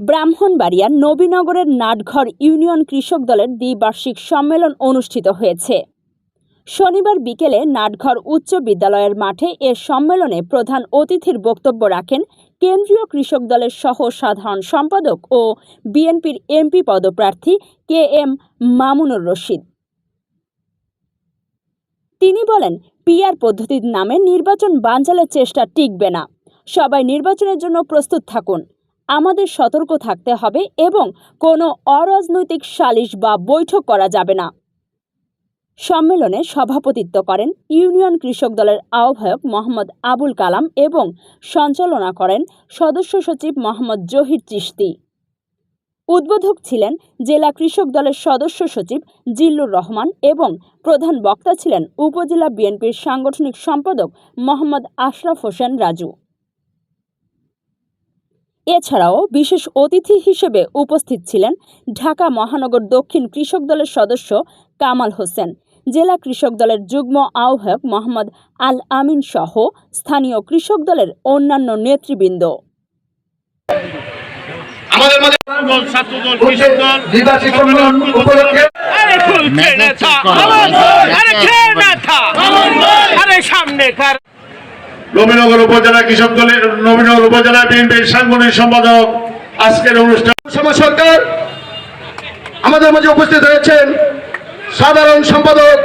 ব্রাহ্মণবাড়িয়ার নবীনগরের নাটঘর ইউনিয়ন কৃষক দলের দ্বিবার্ষিক সম্মেলন অনুষ্ঠিত হয়েছে। শনিবার বিকেলে নাটঘর উচ্চ বিদ্যালয়ের মাঠে এ সম্মেলনে প্রধান অতিথির বক্তব্য রাখেন কেন্দ্রীয় কৃষক দলের সহ সাধারণ সম্পাদক ও বিএনপির এমপি পদপ্রার্থী কে এম মামুনুর রশিদ। তিনি বলেন, পিআর পদ্ধতির নামে নির্বাচন বানচালের চেষ্টা টিকবে না। সবাই নির্বাচনের জন্য প্রস্তুত থাকুন। আমাদের সতর্ক থাকতে হবে এবং কোনো অরাজনৈতিক সালিশ বা বৈঠক করা যাবে না। সম্মেলনে সভাপতিত্ব করেন ইউনিয়ন কৃষক দলের আহ্বায়ক মোহাম্মদ আবুল কালাম এবং সঞ্চালনা করেন সদস্য সচিব মোহাম্মদ জহির চিশতি। উদ্বোধক ছিলেন জেলা কৃষক দলের সদস্য সচিব জিল্লুর রহমান এবং প্রধান বক্তা ছিলেন উপজেলা বিএনপির সাংগঠনিক সম্পাদক মোহাম্মদ আশরাফ হোসেন রাজু। এছাড়াও বিশেষ অতিথি হিসেবে উপস্থিত ছিলেন ঢাকা মহানগর দক্ষিণ কৃষক দলের সদস্য কামাল হোসেন জেলা কৃষক দলের যুগ্ম আহ্বায়ক মোহাম্মদ আল আমিন সহ স্থানীয় কৃষক দলের অন্যান্য নেতৃবৃন্দ। আমাদের মাঝে ছাত্র দল কৃষক দল সম্মেলন উপলক্ষে আরে ফুল আরে সামনে কার নবীনগর উপজেলা কৃষক দলের নবীনগর উপজেলা বিএনপির সাংগঠনিক সম্পাদক আজকের অনুষ্ঠান। সমাজ সরকার আমাদের মাঝে উপস্থিত হয়েছেন সাধারণ সম্পাদক